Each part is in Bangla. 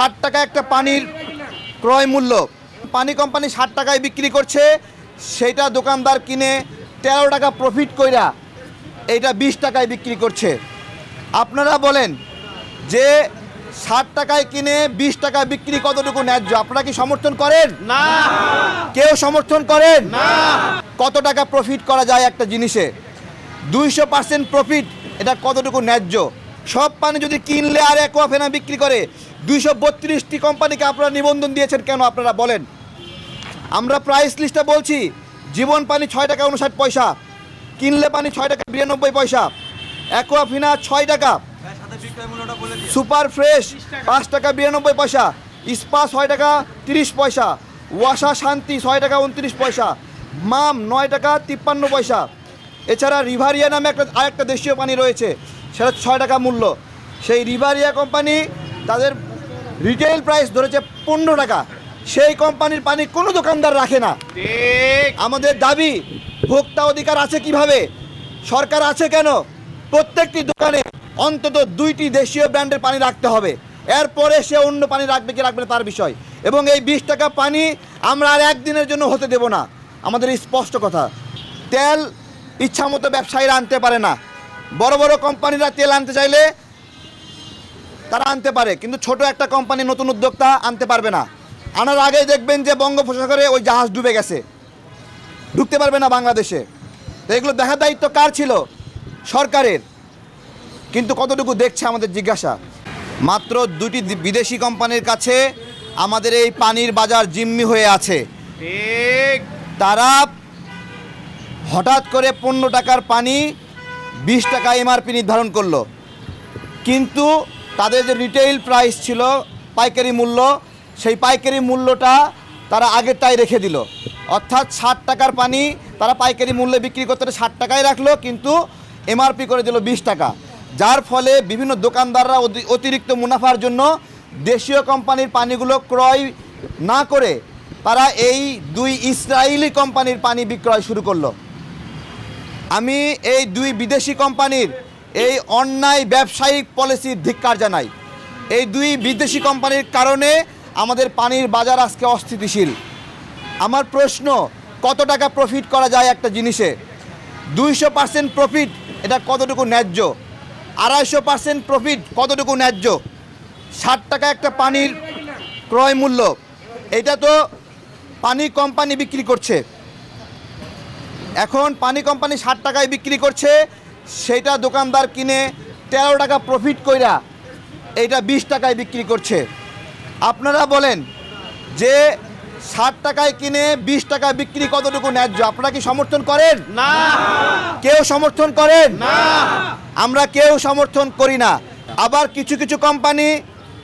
ষাট টাকা একটা পানির ক্রয় মূল্য। পানি কোম্পানি ষাট টাকায় বিক্রি করছে সেটা দোকানদার কিনে তেরো টাকা প্রফিট কইরা এইটা বিশ টাকায় বিক্রি করছে। আপনারা বলেন যে ষাট টাকায় কিনে বিশ টাকা বিক্রি কতটুকু ন্যায্য? আপনারা কি সমর্থন করেন? না। কেউ সমর্থন করেন? না। কত টাকা প্রফিট করা যায় একটা জিনিসে? দুইশো পার্সেন্ট প্রফিট এটা কতটুকু ন্যায্য? সব পানি যদি কিনলে আর এক ফেনা বিক্রি করে, দুইশো বত্রিশটি কোম্পানিকে আপনারা নিবন্ধন দিয়েছেন কেন আপনারা বলেন? আমরা প্রাইস লিস্টটা বলছি, জীবন পানি ছয় টাকা উনষাট পয়সা, কিনলে পানি ছয় টাকা বিরানব্বই পয়সা অ্যাকোয়াফিনা ছয় টাকা সুপার ফ্রেশ পাঁচ টাকা বিরানব্বই পয়সা ইস্পা ছয় টাকা তিরিশ পয়সা ওয়াসা শান্তি ছয় টাকা উনত্রিশ পয়সা মাম নয় টাকা তিপ্পান্ন পয়সা। এছাড়া রিভারিয়া নামে একটা আরেকটা দেশীয় পানি রয়েছে। সেটা ছয় টাকা মূল্য। সেই রিভারিয়া কোম্পানি তাদের রিটেল প্রাইস ধরেছে পনেরো টাকা। সেই কোম্পানির পানি কোনো দোকানদার রাখে না। আমাদের দাবি ভোক্তা অধিকার আছে কীভাবে? সরকার আছে কেন? প্রত্যেকটি দোকানে অন্তত দুইটি দেশীয় ব্র্যান্ডের পানি রাখতে হবে। এরপরে সে অন্য পানি রাখবে কি রাখবে তার বিষয়। এবং এই বিশ টাকা পানি আমরা আর একদিনের জন্য হতে দেব না। আমাদের স্পষ্ট কথা তেল ইচ্ছামতো ব্যবসায়ীরা আনতে পারে না। বড় বড় কোম্পানিরা তেল আনতে চাইলে তারা আনতে পারে কিন্তু ছোট একটা কোম্পানি নতুন উদ্যোক্তা আনতে পারবে না। আনার আগেই দেখবেন যে বঙ্গোপসাগরে ওই জাহাজ ডুবে গেছে। ঢুকতে পারবে না বাংলাদেশে। তো এগুলো দেখার দায়িত্ব কার ছিল? সরকারের। কিন্তু কতটুকু দেখছে আমাদের জিজ্ঞাসা? মাত্র দুটি বিদেশি কোম্পানির কাছে আমাদের এই পানির বাজার জিম্মি হয়ে আছে। তারা হঠাৎ করে পনেরো টাকার পানি বিশ টাকা এমআরপি নির্ধারণ করল। কিন্তু তাদের যে রিটেইল প্রাইস ছিল, পাইকারি মূল্য, সেই পাইকারি মূল্যটা তারা আগেরটাই রেখে দিল। অর্থাৎ ষাট টাকার পানি তারা পাইকারি মূল্যে বিক্রি করতে ষাট টাকায় রাখল, কিন্তু এমআরপি করে দিল বিশ টাকা। যার ফলে বিভিন্ন দোকানদাররা অতি- অতিরিক্ত মুনাফার জন্য দেশীয় কোম্পানির পানিগুলো ক্রয় না করে তারা এই দুই ইসরায়েলি কোম্পানির পানি বিক্রয় শুরু করল। আমি এই দুই বিদেশি কোম্পানির এই অন্যায় ব্যবসায়িক পলিসির ধিক্কার জানাই। এই দুই বিদেশি কোম্পানির কারণে আমাদের পানির বাজার আজকে অস্থিতিশীল। আমার প্রশ্ন, কত টাকা প্রফিট করা যায় একটা জিনিসে? দুইশো পার্সেন্ট প্রফিট এটা কতটুকু ন্যায্য? আড়াইশো পার্সেন্ট প্রফিট কতটুকু ন্যায্য? ষাট টাকা একটা পানির ক্রয় মূল্য। এটা তো পানি কোম্পানি বিক্রি করছে। এখন পানি কোম্পানি ষাট টাকায় বিক্রি করছে। সেইটা দোকানদার কিনে তেরো টাকা প্রফিট কইরা এইটা বিশ টাকায় বিক্রি করছে। আপনারা বলেন যে ষাট টাকায় কিনে বিশ টাকা বিক্রি কতটুকু ন্যায্য? আপনারা কি সমর্থন করেন? না। কেউ সমর্থন করেন? না। আমরা কেউ সমর্থন করি না। আবার কিছু কিছু কোম্পানি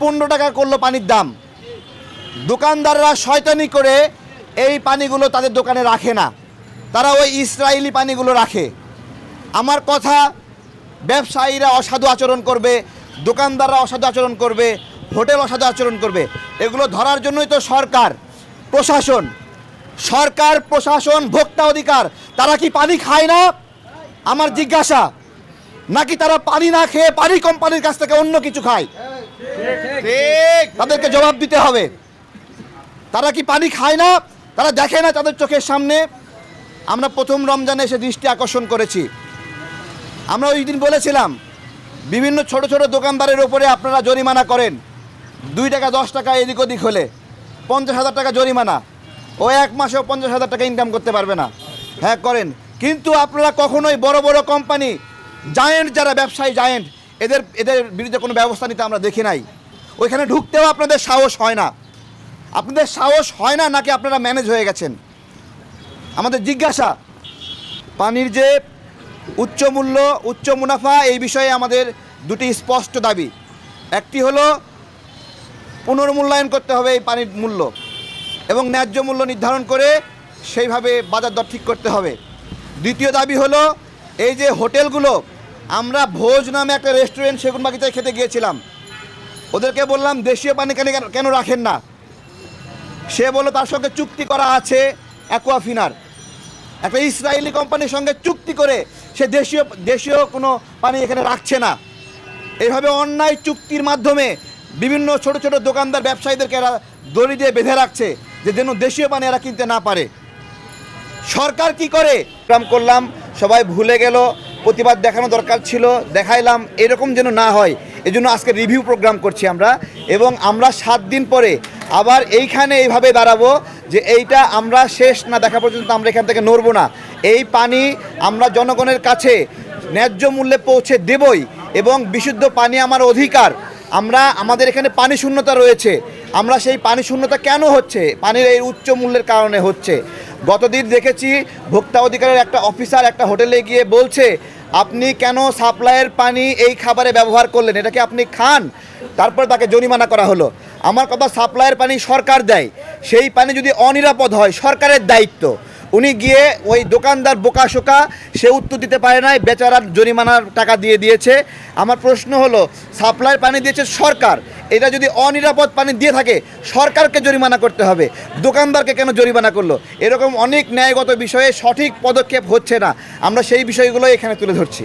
পনেরো টাকা করল পানির দাম। দোকানদাররা শয়তানি করে এই পানিগুলো তাদের দোকানে রাখে না। তারা ওই ইসরায়েলি পানিগুলো রাখে। আমার কথা ব্যবসায়ীরা অসাধু আচরণ করবে দোকানদাররা অসাধু আচরণ করবে হোটেল অসাধু আচরণ করবে। এগুলো ধরার জন্যই তো সরকার প্রশাসন। সরকার প্রশাসন ভোক্তা অধিকার তারা কি পানি খায় না? আমার জিজ্ঞাসা। নাকি তারা পানি না খেয়ে পানি কোম্পানির কাছ থেকে অন্য কিছু খায়? তাদেরকে জবাব দিতে হবে। তারা কি পানি খায় না? তারা দেখে না তাদের চোখের সামনে? আমরা প্রথম রমজানে এসে দৃষ্টি আকর্ষণ করেছি। আমরা ওই দিন বলেছিলাম, বিভিন্ন ছোট ছোট দোকানদারের ওপরে আপনারা জরিমানা করেন। দুই টাকা, দশ টাকা, এদিক ওদিক হলে। পঞ্চাশ হাজার টাকা জরিমানা। ও এক মাসেও পঞ্চাশ হাজার টাকা ইনকাম করতে পারবে না। হ্যাঁ করেন। কিন্তু আপনারা কখনোই বড় বড় কোম্পানি জায়েন্ট যারা ব্যবসায়ী জায়েন্ট এদের এদের বিরুদ্ধে কোনো ব্যবস্থা নিতে আমরা দেখি নাই। ওইখানে ঢুকতেও আপনাদের সাহস হয় না। আপনাদের সাহস হয় না নাকি আপনারা ম্যানেজ হয়ে গেছেন। আমাদের জিজ্ঞাসা, পানির যে উচ্চ মূল্য, উচ্চ মুনাফা, এই বিষয়ে আমাদের দুটি স্পষ্ট দাবি। একটি হলো, পুনর্মূল্যায়ন করতে হবে এই পানির মূল্য এবং ন্যায্য মূল্য নির্ধারণ করে সেইভাবে বাজার দর ঠিক করতে হবে। দ্বিতীয় দাবি হলো, এই যে হোটেলগুলো, আমরা ভোজ নামে একটা রেস্টুরেন্ট সেগুন বাগিচায় খেতে গিয়েছিলাম। ওদেরকে বললাম, দেশীয় পানি কেন কেন রাখেন না? সে বলল, তার সঙ্গে চুক্তি করা আছে অ্যাকোয়াফিনার একটা ইসরায়েলি কোম্পানির সঙ্গে চুক্তি করে সে দেশীয় দেশীয় কোনো পানি এখানে রাখছে না। এইভাবে অন্যায় চুক্তির মাধ্যমে বিভিন্ন ছোট ছোট দোকানদার ব্যবসায়ীদেরকে এরা দড়ি দিয়ে বেঁধে রাখছে যে যেন দেশীয় পানি এরা কিনতে না পারে। সরকার কি করে? প্রোগ্রাম করলাম, সবাই ভুলে গেল, প্রতিবাদ দেখানো দরকার ছিল, দেখাইলাম, এরকম যেন না হয়। এজন্য আজকে রিভিউ প্রোগ্রাম করছি আমরা এবং আমরা সাত দিন পরে আবার এইখানে এইভাবে দাঁড়াবো যে এইটা আমরা শেষ না দেখা পর্যন্ত আমরা এখান থেকে নড়বো না। এই পানি আমরা জনগণের কাছে ন্যায্য মূল্যে পৌঁছে দেবই এবং বিশুদ্ধ পানি আমার অধিকার। আমরা, আমাদের এখানে পানি শূন্যতা রয়েছে। আমরা সেই পানি শূন্যতা কেন হচ্ছে? পানির এই উচ্চ মূল্যের কারণে হচ্ছে। গতদিন দেখেছি ভোক্তা অধিকারের একটা অফিসার একটা হোটেলে গিয়ে বলছে, আপনি কেন সাপ্লাইয়ের পানি এই খাবারে ব্যবহার করলেন? এটাকে আপনি খান? তারপর তাকে জরিমানা করা হলো। আমার কথা সাপ্লাইয়ের পানি সরকার দেয়। সেই পানি যদি অনিরাপদ হয়, সরকারের দায়িত্ব। উনি গিয়ে ওই দোকানদার বোকা শোকা, সে উত্তর দিতে পারে নাই বেচারার জরিমানার টাকা দিয়ে দিয়েছে। আমার প্রশ্ন হলো সাপ্লাই পানি দিয়েছে সরকার। এটা যদি অনিরাপদ পানি দিয়ে থাকে, সরকারকে জরিমানা করতে হবে। দোকানদারকে কেন জরিমানা করল? এরকম অনেক ন্যায়গত বিষয়ে সঠিক পদক্ষেপ হচ্ছে না। আমরা সেই বিষয়গুলো এখানে তুলে ধরছি।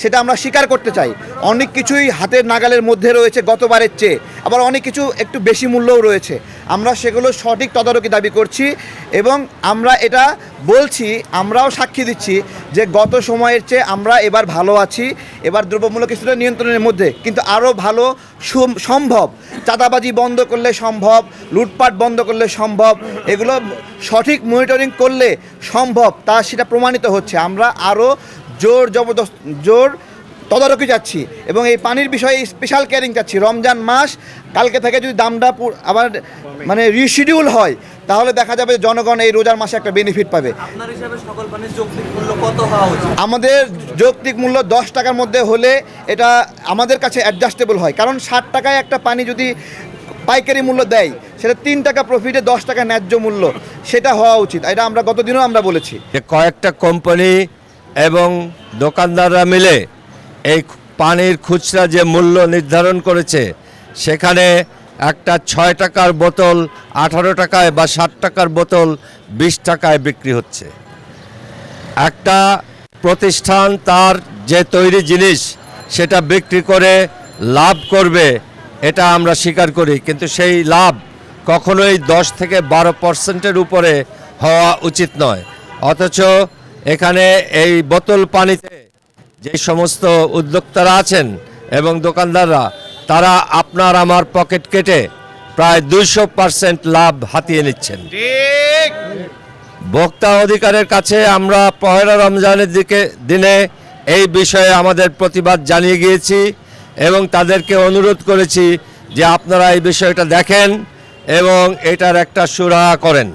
সেটা আমরা স্বীকার করতে চাই। অনেক কিছুই হাতের নাগালের মধ্যে রয়েছে গতবারের চেয়ে। আবার অনেক কিছু একটু বেশি মূল্যও রয়েছে। আমরা সেগুলো সঠিক তদারকি দাবি করছি এবং আমরা এটা বলছি, আমরাও সাক্ষী দিচ্ছি যে গত সময়ের চেয়ে আমরা এবার ভালো আছি, এবার দ্রব্যমূল্য কিছুটা নিয়ন্ত্রণের মধ্যে। কিন্তু আরও ভালো সম্ভব, চাঁদাবাজি বন্ধ করলে সম্ভব, লুটপাট বন্ধ করলে সম্ভব, এগুলো সঠিক মনিটরিং করলে সম্ভব, তা সেটা প্রমাণিত হচ্ছে। আমরা আরও জোর জবরদস্ত জোর তদারকি যাচ্ছি এবং এই পানির বিষয়ে স্পেশাল কেয়ারিং চাচ্ছি। রমজান মাস কালকে থেকে যদি দামটা আবার মানে রিশিডিউল হয় তাহলে দেখা যাবে জনগণ এই রোজার মাসে একটা বেনিফিট পাবে। আপনার হিসাবে সকল পানির যৌক্তিক মূল্য কত হওয়া উচিত? আমাদের যৌক্তিক মূল্য দশ টাকার মধ্যে হলে এটা আমাদের কাছে অ্যাডজাস্টেবল হয়। কারণ ষাট টাকায় একটা পানি যদি পাইকারি মূল্য দেয় সেটা তিন টাকা প্রফিটে দশ টাকা ন্যায্য মূল্য। সেটা হওয়া উচিত। এটা আমরা গতদিনও আমরা বলেছি। যে কয়েকটা কোম্পানি এবং দোকানদাররা মিলে এই পানির খুচরা যে মূল্য নির্ধারণ করেছে, সেখানে একটা ছয় টাকার বোতল, আঠারো টাকায় বা ষাট টাকার বোতল বিশ টাকায় বিক্রি হচ্ছে। একটা প্রতিষ্ঠান তার যে তৈরি জিনিস, সেটা বিক্রি করে লাভ করবে, এটা আমরা স্বীকার করি। কিন্তু সেই লাভ কখনোই দশ থেকে বারো পার্সেন্টের উপরে হওয়া উচিত নয়। অথচ এখানে এই বোতল পানিতে যে সমস্ত উদ্যোক্তারা আছেন এবং দোকানদাররা তারা আপনার আমার পকেট কেটে প্রায় দুইশো পার্সেন্ট লাভ হাতিয়ে নিচ্ছেন। ভোক্তা অধিকারের কাছে আমরা পহেলা রমজানের দিকে দিনে এই বিষয়ে আমাদের প্রতিবাদ জানিয়ে গিয়েছি এবং তাদেরকে অনুরোধ করেছি যে আপনারা এই বিষয়টা দেখেন এবং এটার একটা সুরাহা করেন।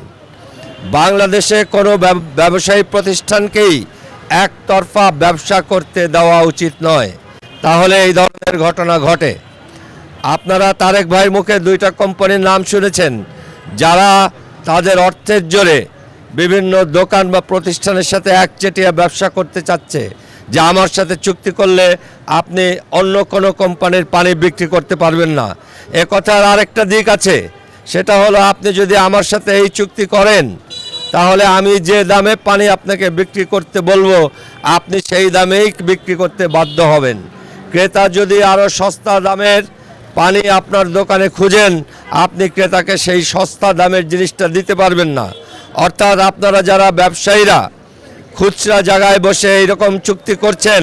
বাংলাদেশে কোনো ব্যবসায়ী প্রতিষ্ঠানকেই একতরফা ব্যবসা করতে দেওয়া উচিত নয়। তাহলে এই ধরনের ঘটনা ঘটে। আপনারা তারেক ভাইয়ের মুখে দুইটা কোম্পানির নাম শুনেছেন, যারা তাদের অর্থের জোরে বিভিন্ন দোকান বা প্রতিষ্ঠানের সাথে একচেটিয়া ব্যবসা করতে চাচ্ছে, যে আমার সাথে চুক্তি করলে আপনি অন্য কোনো কোম্পানির পানি বিক্রি করতে পারবেন না। এ কথার আরেকটা দিক আছে, সেটা হলো আপনি যদি আমার সাথে এই চুক্তি করেন তাহলে আমি যে দামে পানি আপনাকে বিক্রি করতে বলব, আপনি সেই দামেই বিক্রি করতে বাধ্য হবেন। ক্রেতা যদি আরও সস্তা দামের পানি আপনার দোকানে খুঁজেন, আপনি ক্রেতাকে সেই সস্তা দামের জিনিসটা দিতে পারবেন না। অর্থাৎ আপনারা যারা ব্যবসায়ীরা খুচরা জায়গায় বসে এইরকম চুক্তি করছেন,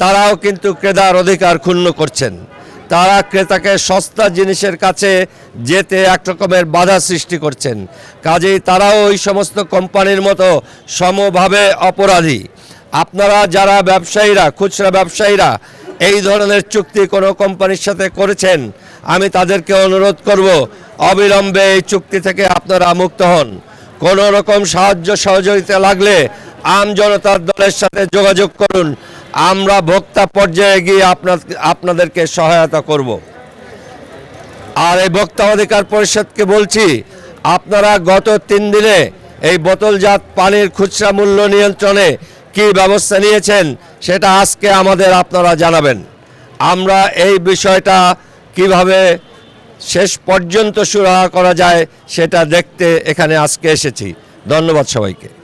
তারাও কিন্তু ক্রেতার অধিকার ক্ষুণ্ণ করছেন। তারা ক্রেতাকে সস্তা জিনিসের কাছে যেতে এক রকমের বাধা সৃষ্টি করছেন। কাজেই তারাও ওই সমস্ত কোম্পানির মতো সমভাবে অপরাধী। আপনারা যারা ব্যবসায়ীরা, খুচরা ব্যবসায়ীরা, এই ধরনের চুক্তি কোনো কোম্পানির সাথে করেছেন, আমি তাদেরকে অনুরোধ করব, অবিলম্বে এই চুক্তি থেকে আপনারা মুক্ত হন। কোনো রকম সাহায্য সহযোগিতা লাগলে আম জনতার দলের সাথে যোগাযোগ করুন। আমরা ভোক্তা পর্যায়ে গিয়ে আপনার, আপনাদেরকে সহায়তা করব। আর এই ভোক্তা অধিকার পরিষদকে বলছি, আপনারা গত তিন দিনে এই বোতলজাত পানির খুচরা মূল্য নিয়ন্ত্রণে কি ব্যবস্থা নিয়েছেন, সেটা আজকে আমাদের আপনারা জানাবেন। আমরা এই বিষয়টা কীভাবে শেষ পর্যন্ত সুরাহা করা যায়, সেটা দেখতে এখানে আজকে এসেছি। ধন্যবাদ সবাইকে।